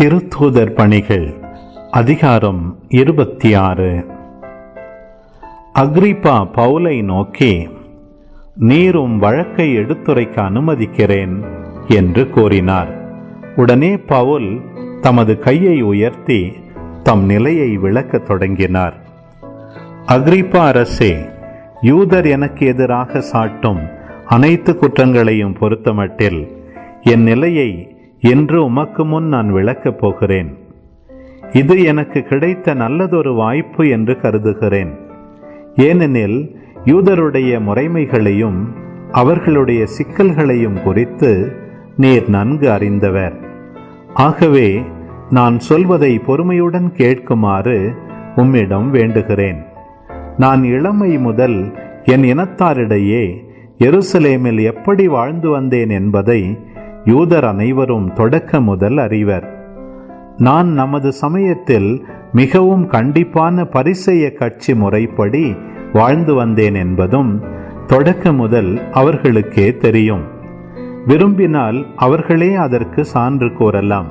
திருத்தூதர் பணிகள் அதிகாரம் இருபத்தி ஆறு அக்ரிப்பா பவுலை நோக்கி நீரும் வழக்கை எடுத்துரைக்க அனுமதிக்கிறேன் என்று கூறினார். உடனே பவுல் தமது கையை உயர்த்தி தம் நிலையை விளக்க தொடங்கினார். அக்ரிப்பா அரசே யூதர் எனக்கு எதிராக சாட்டும் அனைத்து குற்றங்களையும் பொறுத்தமட்டில் என் நிலையை என்று உமக்கு முன் நான் விளக்கப் போகிறேன். இது எனக்கு கிடைத்த நல்லதொரு வாய்ப்பு என்று கருதுகிறேன். ஏனெனில் யூதருடைய முறைமைகளையும் அவர்களுடைய சிக்கல்களையும் குறித்து நீர் நன்கு அறிந்தவர். ஆகவே நான் சொல்வதை பொறுமையுடன் கேட்குமாறு உம்மிடம் வேண்டுகிறேன். நான் இளமை முதல் என் இனத்தாரிடையே எருசலேமில் எப்படி வாழ்ந்து வந்தேன் என்பதை யூதர் அனைவரும் தொடக்க முதல் அறிவர். நான் நமது சமயத்தில் மிகவும் கண்டிப்பான பரிசெய கட்சி முறைப்படி வாழ்ந்து வந்தேன் என்பதும் தொடக்க முதல் அவர்களுக்கே தெரியும். விரும்பினால் அவர்களே அதற்கு சான்று கூறலாம்.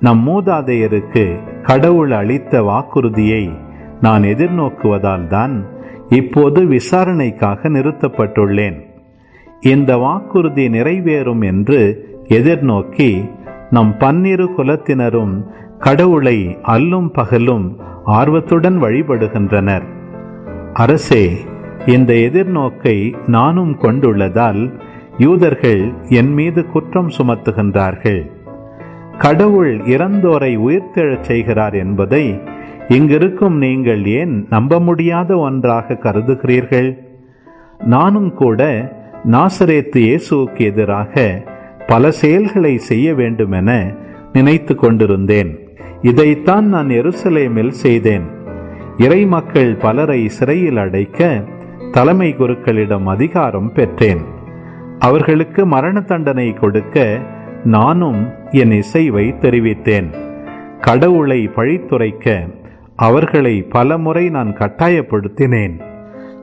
நம் மூதாதையருக்கு கடவுள் அளித்த வாக்குறுதியை நான் எதிர்நோக்குவதால் தான் இப்போது விசாரணைக்காக நிறுத்தப்பட்டுள்ளேன். இந்த வாக்குறுதி நிறைவேறும் என்று எதிர்நோக்கி நம் பன்னிரு குலத்தினரும் கடவுளை அல்லும் பகலும் ஆர்வத்துடன் வழிபடுகின்றனர். அரசே இந்த எதிர்நோக்கை நானும் கொண்டுள்ளதால் யூதர்கள் என் மீது குற்றம் சுமத்துகின்றார்கள். கடவுள் இறந்தோரை உயிர்த்தெழச் செய்கிறார் என்பதை இங்கிருக்கும் நீங்கள் ஏன் நம்ப முடியாத ஒன்றாக கருதுகிறீர்கள்? நானும் கூட நாசரேத்து இயேசுவுக்கு எதிராக பல செயல்களை செய்ய வேண்டுமென நினைத்து கொண்டிருந்தேன். இதைத்தான் நான் எருசலேமில் செய்தேன். இறை மக்கள் பலரை சிறையில் அடைக்க தலைமை குருக்களிடம் அதிகாரம் பெற்றேன். அவர்களுக்கு மரண தண்டனை கொடுக்க நானும் என் இசைவை தெரிவித்தேன். கடவுளை பழித்துரைக்க அவர்களை பலமுறை நான் கட்டாயப்படுத்தினேன்.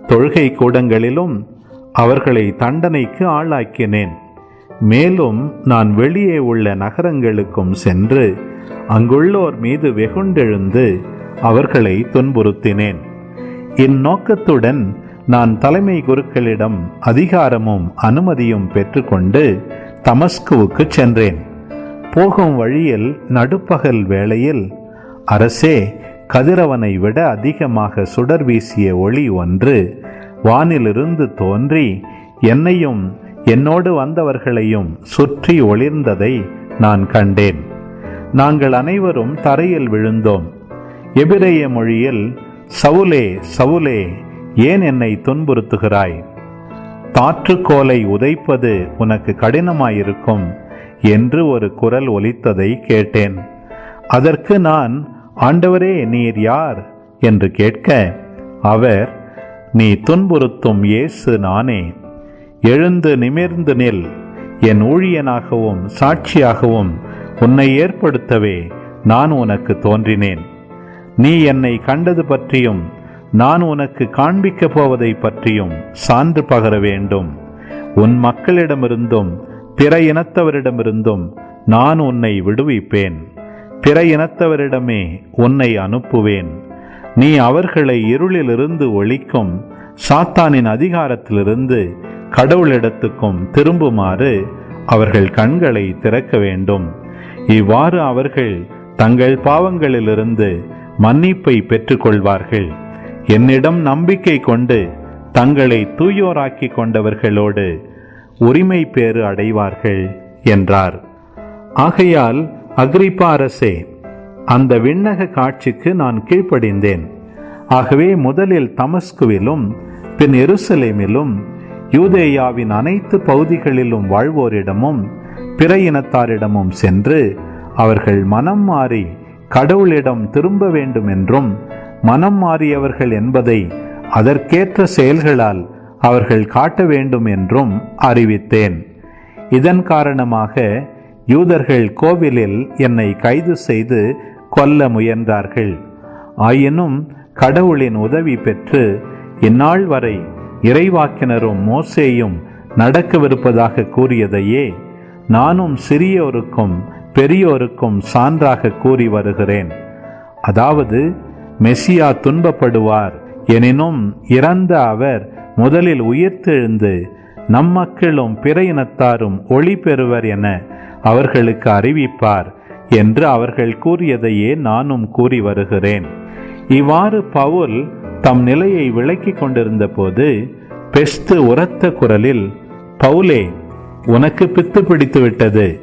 தொழுகை கூடங்களிலும் அவர்களை தண்டனைக்கு ஆளாக்கினேன். மேலும் நான் வெளியே உள்ள நகரங்களுக்கும் சென்று அங்குள்ளோர் மீது வெகுண்டெழுந்து அவர்களை துன்புறுத்தினேன். இந்நோக்கத்துடன் நான் தலைமை குருக்களிடம் அதிகாரமும் அனுமதியும் பெற்றுக்கொண்டு தமஸ்குவுக்கு சென்றேன். போகும் வழியில் நடுப்பகல் வேளையில் அரசே கதிரவனை விட அதிகமாக சுடர் வீசிய ஒளி ஒன்று வானிலிருந்து தோன்றி என்னையும் என்னோடு வந்தவர்களையும் சுற்றி ஒளிர்ந்ததை நான் கண்டேன். நாங்கள் அனைவரும் தரையில் விழுந்தோம். எபிரேய மொழியில் சவுலே சவுலே ஏன் என்னை துன்புறுத்துகிறாய்? தாற்றுக்கோலை உதைப்பது உனக்கு கடினமாயிருக்கும் என்று ஒரு குரல் ஒலித்ததை கேட்டேன். அதற்கு நான் ஆண்டவரே நீர் யார்? என்று கேட்க அவர் நீ துன்புறுத்தும் இயேசு நானே. எழுந்து நிமிர்ந்து நில். என் ஊழியனாகவும் சாட்சியாகவும் உன்னை ஏற்படுத்தவே நான் உனக்கு தோன்றினேன். நீ என்னை கண்டது பற்றியும் நான் உனக்கு காண்பிக்கப் போவதை பற்றியும் சான்று பகர வேண்டும். உன் மக்களிடமிருந்தும் பிற இனத்தவரிடமிருந்தும் நான் உன்னை விடுவிப்பேன். பிற இனத்தவரிடமே உன்னை அனுப்புவேன். நீ அவர்களை இருளிலிருந்து ஒழிக்கும் சாத்தானின் அதிகாரத்திலிருந்து கடவுளிடத்துக்கும் திரும்புமாறு அவர்கள் கண்களை திறக்க வேண்டும். இவ்வாறு அவர்கள் தங்கள் பாவங்களிலிருந்து மன்னிப்பை பெற்றுக்கொள்வார்கள். என்னிடம் நம்பிக்கை கொண்டு தங்களை தூயோராக்கி கொண்டவர்களோடு உரிமை பேறு அடைவார்கள் என்றார். ஆகையால் அக்ரிப்பா அரசே அந்த விண்ணக காட்சிக்கு நான் கீழ்ப்படிந்தேன். ஆகவே முதலில் தமஸ்குவிலும் பின் எருசலேமிலும் யூதேயாவின் அனைத்து பகுதிகளிலும் வாழ்வோரிடமும் பிற இனத்தாரிடமும் சென்று அவர்கள் மனம் மாறி கடவுளிடம் திரும்ப வேண்டும் என்றும் மனம் மாறியவர்கள் என்பதை அதற்கேற்ற செயல்களால் அவர்கள் காட்ட வேண்டும் என்றும் அறிவித்தேன். இதன் காரணமாக யூதர்கள் கோவிலில் என்னை கைது செய்து கொல்ல முயன்றார்கள். ஆயினும் கடவுளின் உதவி பெற்று இந்நாள் வரை இறைவாக்கினரும் மோசேயும் நடக்கவிருப்பதாக கூறியதையே நானும் சிறியோருக்கும் பெரியோருக்கும் சான்றாக கூறி வருகிறேன். அதாவது மெசியா துன்பப்படுவார் எனினும் இறந்த அவர் முதலில் உயிர்த்தெழுந்து நம் மக்களும் பிற இனத்தாரும் ஒளி பெறுவர் என அவர்களுக்கு அறிவிப்பார். என்று அவர்கள் கூறியதையே நானும் கூறி வருகிறேன். இவ்வாறு பவுல் தம் நிலையை விளக்கிக் கொண்டிருந்த போது பெஸ்து உரத்த குரலில் பவுலே உனக்கு பித்து பிடித்து விட்டது.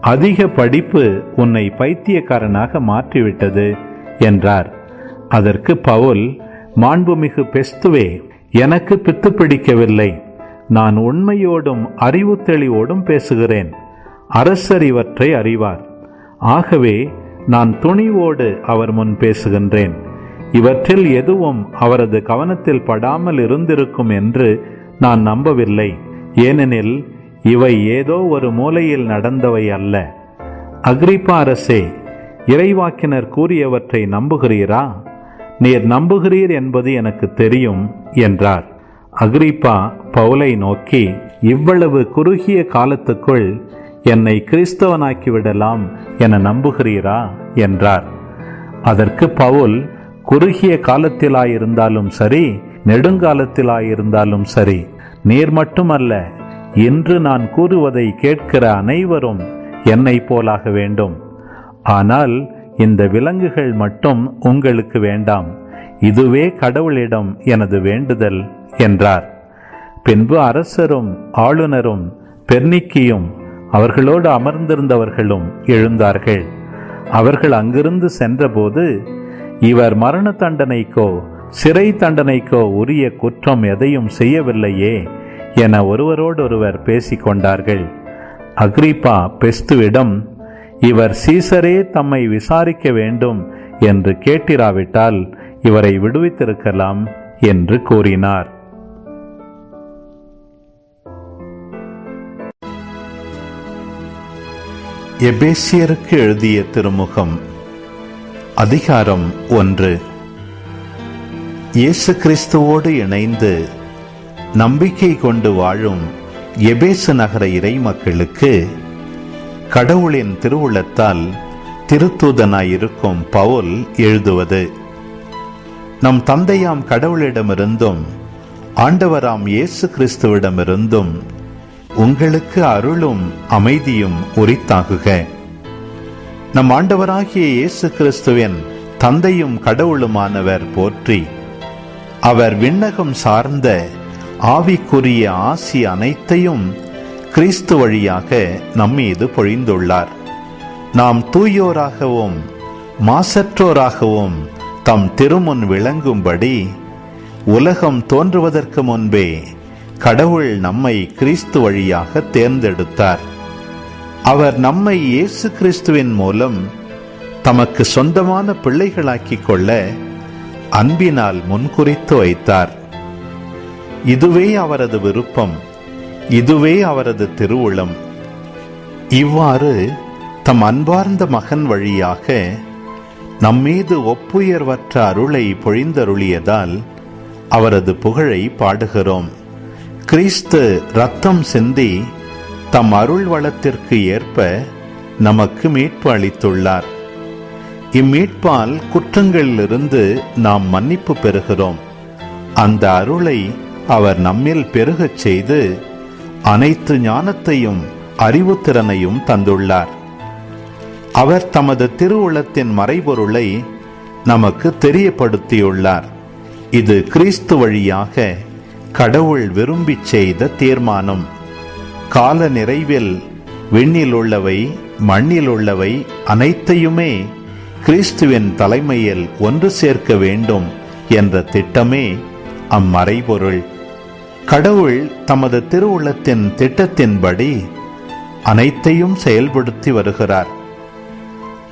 அதிக படிப்பு உன்னை பைத்தியக்காரனாக மாற்றிவிட்டது என்றார். அதற்கு பவுல் மாண்புமிகு பெஸ்துவே எனக்கு பித்து பிடிக்கவில்லை. நான் உண்மையோடும் அறிவு தெளிவோடும் பேசுகிறேன். அரசர் இவற்றை அறிவார். ஆகவே நான் துணிவோடு அவர் முன் பேசுகின்றேன். இவற்றில் எதுவும் அவரது கவனத்தில் படாமல் இருந்திருக்கும் என்று நான் நம்பவில்லை. ஏனெனில் இவை ஏதோ ஒரு மூலையில் நடந்தவை அல்ல. அக்ரிப்பா அரசே இறைவாக்கினர் கூறியவற்றை நம்புகிறீரா? நீர் நம்புகிறீர் என்பது எனக்கு தெரியும் என்றார். அக்ரிப்பா பவுலை நோக்கி இவ்வளவு குறுகிய காலத்துக்குள் என்னை கிறிஸ்தவனாக்கி விடலாம் என நம்புகிறீரா? என்றார். அதற்கு பவுல் குறுகிய காலத்திலாயிருந்தாலும் சரி நெடுங்காலத்திலாயிருந்தாலும் சரி நீர் மட்டுமல்ல இன்று நான் கூறுவதை கேட்கிற அனைவரும் என்னை போலாக வேண்டும். ஆனால் இந்த விலங்குகள் மட்டும் உங்களுக்கு வேண்டாம் இதுவே கடவுளிடம் எனது வேண்டுதல் என்றார். பின்பு அரசரும் ஆளுநரும் பெர்னிக்கியும் அவர்களோடு அமர்ந்திருந்தவர்களும் எழுந்தார்கள். அவர்கள் அங்கிருந்து சென்றபோது இவர் மரண தண்டனைக்கோ சிறை தண்டனைக்கோ உரிய குற்றம் எதையும் செய்யவில்லையே என ஒருவரோடொருவர் பேசிக்கொண்டார்கள். அக்ரிப்பா பெஸ்துவிடம் இவர் சீசரே தம்மை விசாரிக்க வேண்டும் என்று கேட்டிராவிட்டால் இவரை விடுவித்திருக்கலாம் என்று கூறினார். எபேசியருக்கு எழுதிய திருமுகம் அதிகாரம் ஒன்று. இயேசு கிறிஸ்துவோடு இணைந்து நம்பிக்கை கொண்டு வாழும் எபேசு நகர இறை மக்களுக்கு கடவுளின் திருவுளத்தால் திருத்தூதனாயிருக்கும் பவுல் எழுதுவது. நம் தந்தையாம் கடவுளிடமிருந்தும் ஆண்டவராம் இயேசு கிறிஸ்துவிடமிருந்தும் உங்களுக்கு அருளும் அமைதியும் உரித்தாகுக. நம் ஆண்டவராகிய இயேசு கிறிஸ்துவின் தந்தையும் கடவுளுமானவர் போற்றி அவர் விண்ணகம் சார்ந்த ஆவிக்குரிய ஆசி அனைத்தையும் கிறிஸ்து வழியாக நம்மீது பொழிந்துள்ளார். நாம் தூயோராகவும் மாசற்றோராகவும் தம் திருமுன் விளங்கும்படி உலகம் தோன்றுவதற்கு முன்பே கடவுள் நம்மை கிறிஸ்து வழியாக தேர்ந்தெடுத்தார். அவர் நம்மை இயேசு கிறிஸ்துவின் மூலம் தமக்கு சொந்தமான பிள்ளைகளாக்கிக் கொள்ள அன்பினால் முன்குறித்து வைத்தார். இதுவே அவரது விருப்பம். இதுவே அவரது திருவுளம். இவ்வாறு தம் அன்பார்ந்த மகன் வழியாக நம்மீது ஒப்புயர்வற்ற அருளை பொழிந்தருளியதால் அவரது புகழை பாடுகிறோம். கிறிஸ்து ரத்தம் சிந்தி தம் அருள் வளத்திற்கு ஏற்ப நமக்கு மீட்பு அளித்துள்ளார். இம்மீட்பால் குற்றங்களிலிருந்து நாம் மன்னிப்பு பெறுகிறோம். அந்த அருளை அவர் நம்மில் பெருகச் செய்து அனைத்து ஞானத்தையும் அறிவுத்திறனையும் தந்துள்ளார். அவர் தமது திருவுளத்தின் மறைபொருளை நமக்கு தெரியப்படுத்தியுள்ளார். இது கிறிஸ்து வழியாக கடவுள் விரும்பிச் செய்த தீர்மானம். கால நிறைவில் விண்ணில் உள்ளவை மண்ணில் உள்ளவை அனைத்தையுமே கிறிஸ்துவின் தலைமையில் ஒன்று சேர்க்க வேண்டும் என்ற திட்டமே அம்மறைபொருள். கடவுள் தமது திருவுள்ளத்தின் திட்டத்தின்படி அனைத்தையும் செயல்படுத்தி வருகிறார்.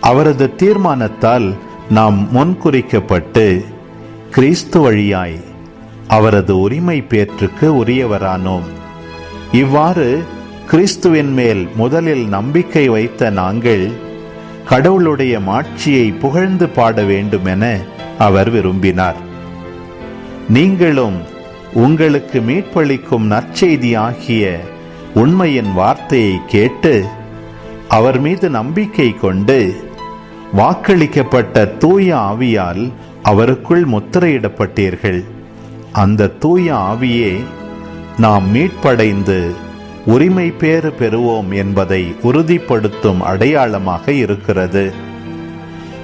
அவரது தீர்மானத்தால் நாம் முன்குறிக்கப்பட்டு கிறிஸ்து வழியாய் அவரது உரிமை பேற்றுக்கு உரியவரானோம். இவ்வாறு கிறிஸ்துவின் மேல் முதலில் நம்பிக்கை வைத்த நாங்கள் கடவுளுடைய மாட்சியை புகழ்ந்து பாட வேண்டுமென அவர் விரும்பினார். நீங்களும் உங்களுக்கு மீட்பளிக்கும் நற்செய்தி ஆகிய உண்மையின் வார்த்தையை கேட்டு அவர் மீது நம்பிக்கை கொண்டு வாக்களிக்கப்பட்ட தூய ஆவியால் அவருக்குள் முத்திரையிடப்பட்டீர்கள். அந்த தூய ஆவியே நாம் மீட்படைந்து உரிமை பேறு பெறுவோம் என்பதை உறுதிப்படுத்தும் அடையாளமாக இருக்கிறது.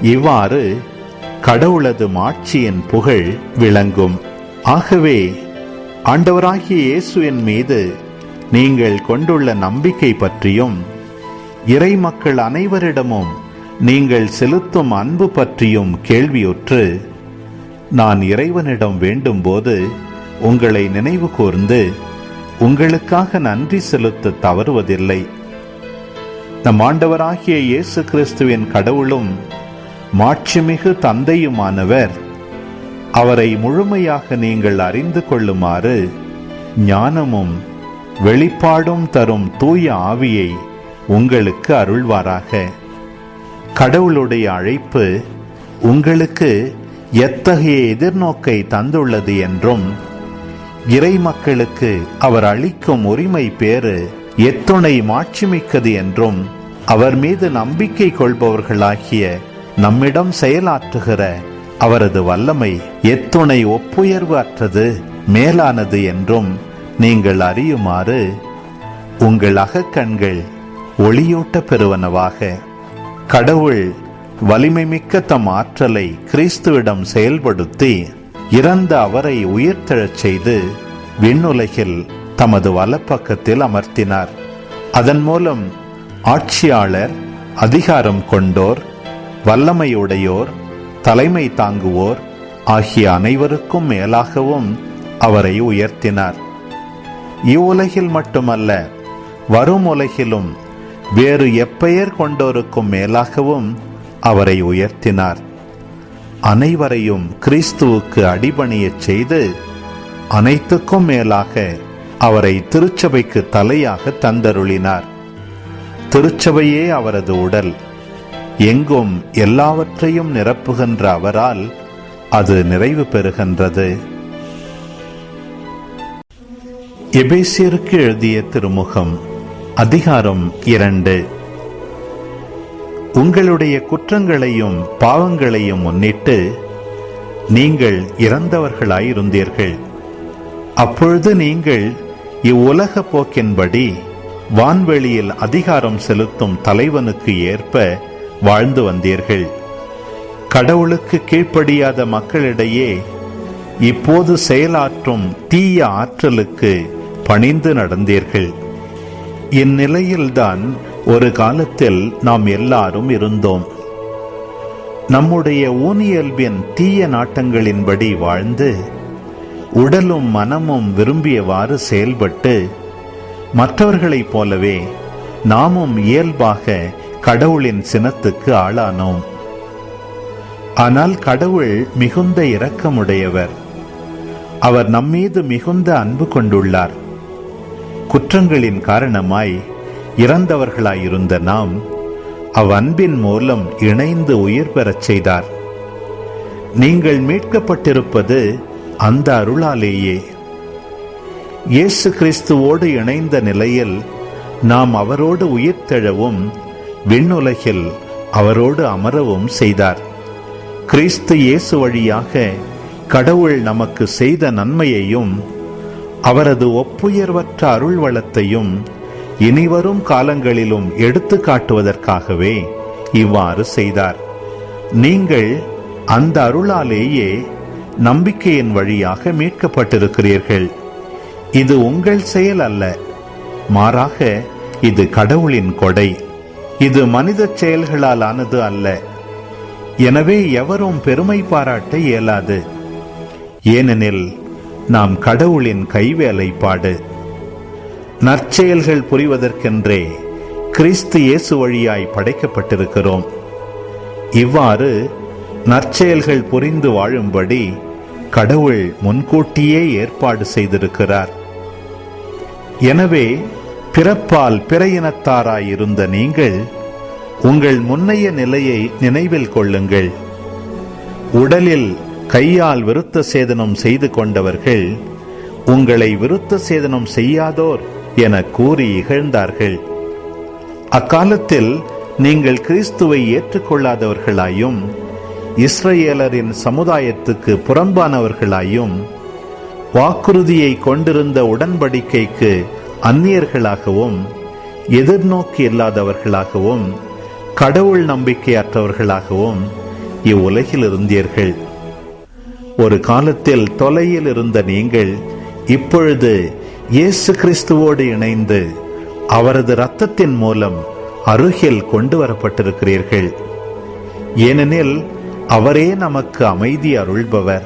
இவ்வாறு கடவுளது மாட்சியின் புகழ் விளங்கும். ஆகவே ஆண்டவராகிய இயேசுவின் மீது நீங்கள் கொண்டுள்ள நம்பிக்கை பற்றியும் இறை மக்கள் அனைவரிடமும் நீங்கள் செலுத்தும் அன்பு பற்றியும் கேள்வியுற்று நான் இறைவனிடம் வேண்டும் போது உங்களை நினைவு கூர்ந்து உங்களுக்காக நன்றி செலுத்த தவறுவதில்லை. நம் ஆண்டவராகிய இயேசு கிறிஸ்துவின் கடவுளும் மாட்சிமிகு தந்தையுமானவர் அவரை முழுமையாக நீங்கள் அறிந்து கொள்ளுமாறு ஞானமும் வெளிப்பாடும் தரும் தூய ஆவியை உங்களுக்கு அருள்வாராக. கடவுளுடைய அழைப்பு உங்களுக்கு எத்தகைய எதிர்நோக்கை தந்துள்ளது என்றும் இறை மக்களுக்கு அவர் அளிக்கும் உரிமை பேறு எத்துணை மாட்சிமிக்கது என்றும் அவர் மீது நம்பிக்கை கொள்பவர்களாகிய நம்மிடம் செயலாற்றுகிற அவரது வல்லமை எத்துணை ஒப்புயர்வு அற்றது மேலானது என்றும் நீங்கள் அறியுமாறு உங்கள் அகக்கண்கள் ஒளியூட்ட பெறுவனவாக. கடவுள் வலிமை மிக்க தம் ஆற்றலை கிறிஸ்துவிடம் செயல்படுத்தி இறந்த அவரை உயிர்த்தெழச் செய்து விண்ணுலகில் தமது வலப்பக்கத்தில் அமர்த்தினார். அதன் மூலம் ஆட்சியாளர் அதிகாரம் கொண்டோர் வல்லமையுடையோர் தலைமை தாங்குவோர் ஆகிய அனைவருக்கும் மேலாகவும் அவரை உயர்த்தினார். இவ்வுலகில் மட்டுமல்ல வரும் உலகிலும் வேறு எப்பெயர் கொண்டோருக்கும் மேலாகவும் அவரை உயர்த்தினார். அனைவரையும் கிறிஸ்துவுக்கு அடிபணியச் செய்து அனைத்துக்கும் மேலாக அவரை திருச்சபைக்கு தலையாக தந்தருளினார். திருச்சபையே அவரது உடல். எங்கும் எல்லாவற்றையும் நிரப்புகின்ற அவரால் அது நிறைவு பெறுகின்றது. எபேசியருக்கு எழுதிய திருமுகம் அதிகாரம் இரண்டு. உங்களுடைய குற்றங்களையும் பாவங்களையும் முன்னிட்டு நீங்கள் இறந்தவர்களாயிருந்தீர்கள். அப்பொழுது நீங்கள் இவ்வுலக போக்கின்படி வான்வெளியில் அதிகாரம் செலுத்தும் தலைவனுக்கு ஏற்ப வாழ்ந்து வந்தீர்கள். கடவுளுக்கு கீழ்ப்படியாத மக்களிடையே இப்போது செயலாற்றும் தீய ஆற்றலுக்கு பணிந்து நடந்தீர்கள். இந்நிலையில்தான் ஒரு காலத்தில் நாம் எல்லாரும் இருந்தோம். நம்முடைய ஊனியல்பின் தீய நாட்டங்களின்படி வாழ்ந்து உடலும் மனமும் விரும்பியவாறு செயல்பட்டு மற்றவர்களைப் போலவே நாமும் இயல்பாக கடவுளின் சினத்துக்கு ஆளானோம். ஆனால் கடவுள் மிகுந்த இரக்கமுடையவர். அவர் நம்மீது மிகுந்த அன்பு கொண்டுள்ளார். குற்றங்களின் காரணமாய் இறந்தவர்களாயிருந்த நாம் அவ்வன்பின் மூலம் இணைந்து உயிர் பெறச் செய்தார். நீங்கள் மீட்கப்பட்டிருப்பது அந்த அருளாலேயே. இயேசு கிறிஸ்துவோடு இணைந்த நிலையில் நாம் அவரோடு உயிர்த்தெழவும் விண்ணுலகில் அவரோடு அமரவும் செய்தார். கிறிஸ்து இயேசு வழியாக கடவுள் நமக்கு செய்த நன்மையையும் அவரது ஒப்புயர்வற்ற அருள் வளத்தையும் இனிவரும் காலங்களிலும் எடுத்து காட்டுவதற்காகவே இவ்வாறு செய்தார். நீங்கள் அந்த அருளாலேயே நம்பிக்கையின் வழியாக மீட்கப்பட்டிருக்கிறீர்கள். இது உங்கள் செயல் அல்ல. மாறாக இது கடவுளின் கொடை. இது மனித செயல்களால் ஆனது அல்ல. எனவே எவரும் பெருமை பாராட்ட இயலாது. ஏனெனில் நாம் கடவுளின் கைவேலைப்பாடு. நற்செயல்கள் புரிவதற்கென்றே கிறிஸ்து இயேசு வழியாய் படைக்கப்பட்டிருக்கிறோம். இவ்வாறு நற்செயல்கள் புரிந்து வாழும்படி கடவுள் முன்கூட்டியே ஏற்பாடு செய்திருக்கிறார். எனவே பிறப்பால் பிற இனத்தாராயிருந்த நீங்கள் உங்கள் முன்னைய நிலையை நினைவில் கொள்ளுங்கள். உடலில் கையால் விருத்த சேதனம் செய்து கொண்டவர்கள் உங்களை விருத்த சேதனம் செய்யாதோர். என கூறி இகழ்ந்தார்கள். அக்காலத்தில் நீங்கள் கிறிஸ்துவை ஏற்றுக்கொள்ளாதவர்களாயும் இஸ்ரேலரின் சமுதாயத்துக்கு புறம்பானவர்களாயும் வாக்குறுதியை கொண்டிருந்த உடன்படிக்கைக்கு அந்நியர்களாகவும் எதிர்நோக்கி இல்லாதவர்களாகவும் கடவுள் நம்பிக்கையற்றவர்களாகவும் இவ்வுலகில் இருந்தீர்கள் ஒரு காலத்தில் தொலையில் இருந்த நீங்கள் இப்பொழுது இயேசு கிறிஸ்துவோடு இணைந்து அவரது இரத்தத்தின் மூலம் அருகில் கொண்டு வரப்பட்டிருக்கிறீர்கள் ஏனெனில் அவரே நமக்கு அமைதி அருள்பவர்.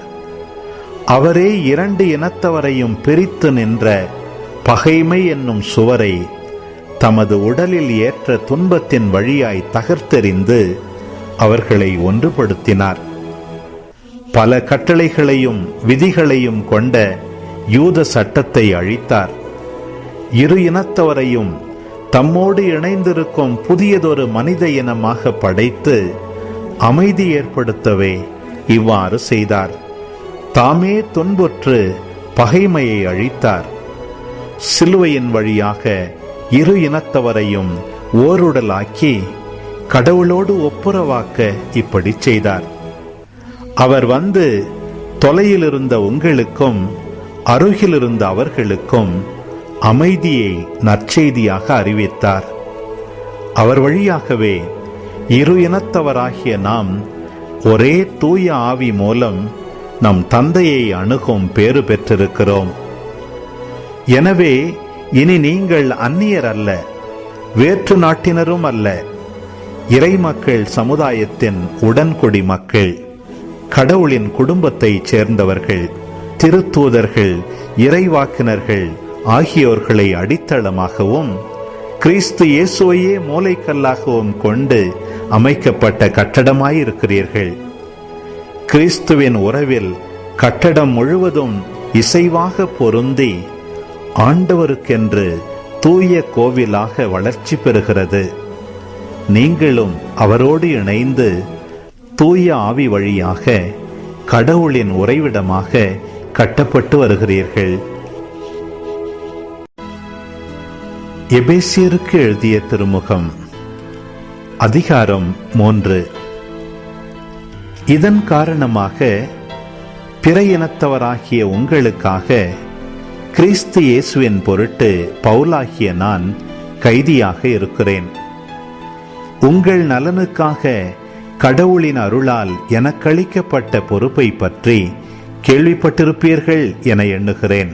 அவரே இரண்டு இனத்தவரையும் பிரித்து நின்ற பகைமை என்னும் சுவரை தமது உடலில் ஏற்ற துன்பத்தின் வழியாய் தகர்த்தெறிந்து அவர்களை ஒன்றுபடுத்தினார். பல கட்டளைகளையும் விதிகளையும் கொண்ட யூத சட்டத்தை அழித்தார். இரு இனத்தவரையும் தம்மோடு இணைந்திருக்கும் புதியதொரு மனித இனமாக படைத்து அமைதி ஏற்படுத்தவே இவ்வாறு செய்தார். தாமே துன்புற்று பகைமையை அழித்தார். சிலுவையின் வழியாக இரு இனத்தவரையும் ஓருடலாக்கி கடவுளோடு ஒப்புரவாக்க இப்படி செய்தார். அவர் வந்து தொலையில் இருந்த உங்களுக்கும் அருகிலிருந்த அவர்களுக்கும் அமைதியை நற்செய்தியாக அறிவித்தார். அவர் வழியாகவே இரு இனத்தவராகிய நாம் ஒரே தூய ஆவி மூலம் நம் தந்தையை அணுகும் பேறு பெற்றிருக்கிறோம். எனவே இனி நீங்கள் அந்நியர் அல்ல வேற்று நாட்டினரும் அல்ல இறைமக்கள் சமுதாயத்தின் உடன்குடி மக்கள் கடவுளின் குடும்பத்தைச் சேர்ந்தவர்கள். திருத்தூதர்கள் இறைவாக்கினர்கள் ஆகியோர்களை அடித்தளமாகவும் கிறிஸ்து இயேசுவையே மூளைக்கல்லாகவும் கொண்டு அமைக்கப்பட்ட கட்டடமாயிருக்கிறீர்கள். கிறிஸ்துவின் உறவில் கட்டடம் முழுவதும் இசைவாக பொருந்தி ஆண்டவருக்கென்று தூய கோவிலாக வளர்ச்சி பெறுகிறது. நீங்களும் அவரோடு இணைந்து தூய ஆவி வழியாக கடவுளின் உறைவிடமாக கட்டப்பட்டு வருகிறீர்கள். எபேசியருக்கு எழுதிய திருமுகம் அதிகாரம் மூன்று. இதன் காரணமாக பிற இனத்தவராகிய உங்களுக்காக கிறிஸ்து இயேசுவின் பொருட்டு பவுலாகிய நான் கைதியாக இருக்கிறேன். உங்கள் நலனுக்காக கடவுளின் அருளால் எனக்களிக்கப்பட்ட பொறுப்பை பற்றி கேள்விப்பட்டிருப்பீர்கள் என எண்ணுகிறேன்.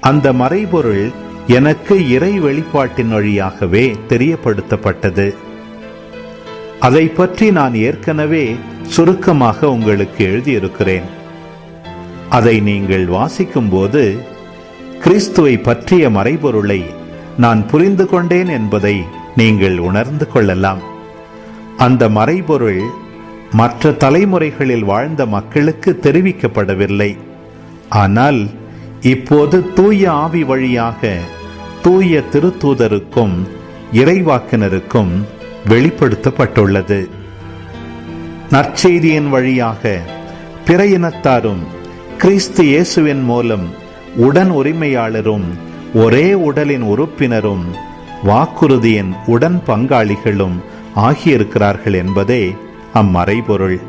அந்த மறைபொருள் எனக்கு இறை வெளிப்பாட்டின் வழியாகவே தெரியப்படுத்தப்பட்டது. அதை பற்றி நான் ஏற்கனவே சுருக்கமாக உங்களுக்கு எழுதியிருக்கிறேன். அதை நீங்கள் வாசிக்கும்போது கிறிஸ்துவை பற்றிய மறைபொருளை நான் புரிந்து கொண்டேன் என்பதை நீங்கள் உணர்ந்து கொள்ளலாம். அந்த மறைபொருள் மற்ற தலைமுறைகளில் வாழ்ந்த மக்களுக்கு தெரிவிக்கப்படவில்லை. ஆனால் இப்போது தூய ஆவி வழியாக தூய திருத்தூதருக்கும் இறைவாக்கினருக்கும் வெளிப்படுத்தப்பட்டுள்ளது. நற்செய்தியின் வழியாக பிற இனத்தாரும் கிறிஸ்து இயேசுவின் மூலம் உடன் உரிமையாளரும் ஒரே உடலின் உறுப்பினரும் வாக்குறுதியின் உடன் பங்காளிகளும் ஆகியிருக்கிறார்கள் என்பதே அம்மறைபொருள்.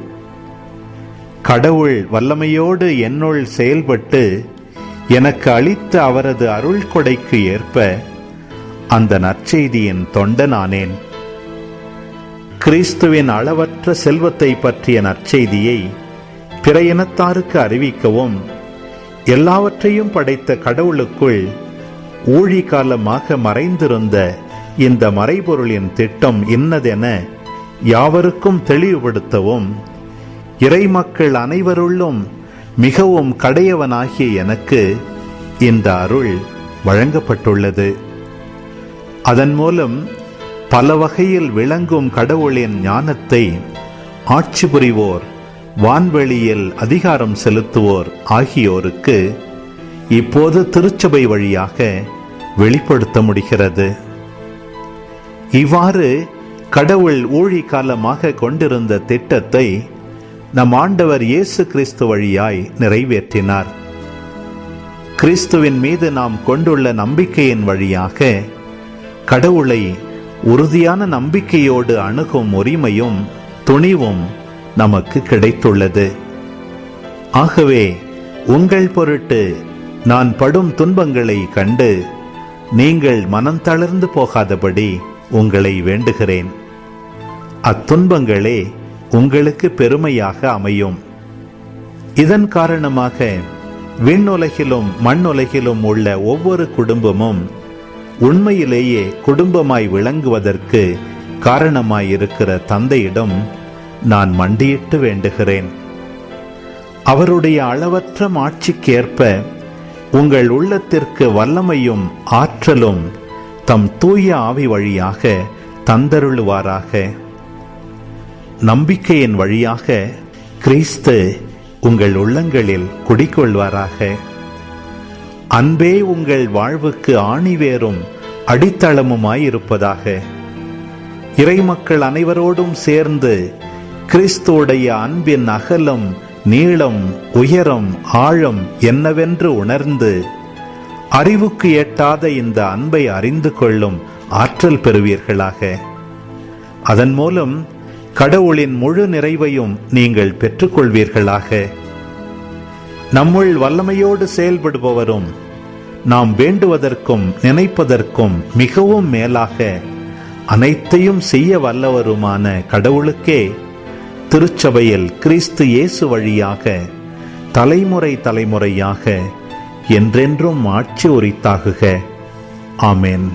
கடவுள் வல்லமையோடு என்னுள் செயல்பட்டு எனக்கு அளித்த அவரது அருள் கொடைக்கு ஏற்ப அந்த நற்செய்தியின் தொண்டனானேன். கிறிஸ்துவின் அளவற்ற செல்வத்தை பற்றிய நற்செய்தியை பிற இனத்தாருக்கு அறிவிக்கவும் எல்லாவற்றையும் படைத்த கடவுளுக்குள் ஊழி காலமாக மறைந்திருந்த இந்த மறைபொருளின் திட்டம் இன்னதென யாவருக்கும் தெளிவுபடுத்தவும் இறைமக்கள் அனைவருள்ளும் மிகவும் கடையவனாகிய எனக்கு இந்த அருள் வழங்கப்பட்டுள்ளது. அதன் மூலம் பல வகையில் விளங்கும் கடவுளின் ஞானத்தை ஆட்சி புரிவோர் வான்வெளியில் அதிகாரம் செலுத்துவோர் ஆகியோருக்கு இப்போது திருச்சபை வழியாக வெளிப்படுத்த முடிகிறது. இவ்வாறு கடவுள் ஊழி காலமாக கொண்டிருந்த திட்டத்தை நம் ஆண்டவர் இயேசு கிறிஸ்து வழியாய் நிறைவேற்றினார். கிறிஸ்துவின் மீது நாம் கொண்டுள்ள நம்பிக்கையின் வழியாக கடவுளை உறுதியான நம்பிக்கையோடு அணுகும் உரிமையும் துணிவும் நமக்கு கிடைத்துள்ளது. ஆகவே உங்கள் பொருட்டு நான் படும் துன்பங்களை கண்டு நீங்கள் மனம் தளர்ந்து போகாதபடி உங்களை வேண்டுகிறேன். அத்துன்பங்களே உங்களுக்கு பெருமையாக அமையும். இதன் காரணமாக விண்ணுலகிலும் மண்ணுலகிலும் உள்ள ஒவ்வொரு குடும்பமும் உண்மையிலேயே குடும்பமாய் விளங்குவதற்கு காரணமாயிருக்கிற தந்தையிடம் நான் மண்டியிட்டு வேண்டுகிறேன். அவருடைய அளவற்ற மாட்சிக்கேற்ப உங்கள் உள்ளத்திற்கு வல்லமையும் ஆற்றலும் தம் தூய ஆவி வழியாக தந்தருளுவாராக. நம்பிக்கையின் வழியாக கிறிஸ்து உங்கள் உள்ளங்களில் குடிக்கொள்வாராக அன்பே உங்கள் வாழ்வுக்கு ஆணிவேரும் அடித்தளமுமாயிருப்பதாக இறைமக்கள் அனைவரோடும் சேர்ந்து கிறிஸ்துடைய அன்பின் அகலம் நீளம் உயரம் ஆழம் என்னவென்று உணர்ந்து அறிவுக்கு எட்டாத இந்த அன்பை அறிந்து கொள்ளும் ஆற்றல் பெறுவீர்களாக. அதன் மூலம் கடவுளின் முழு நிறைவையும் நீங்கள் பெற்றுக்கொள்வீர்களாக. நம்முள் வல்லமையோடு செயல்படுபவரும் நாம் வேண்டுவதற்கும் நினைப்பதற்கும் மிகவும் மேலாக அனைத்தையும் செய்ய வல்லவருமான கடவுளுக்கே திருச்சபையில் கிறிஸ்து இயேசு வழியாக தலைமுறை தலைமுறையாக என்றென்றும் ஆட்சி உரித்தாகுக. ஆமேன்.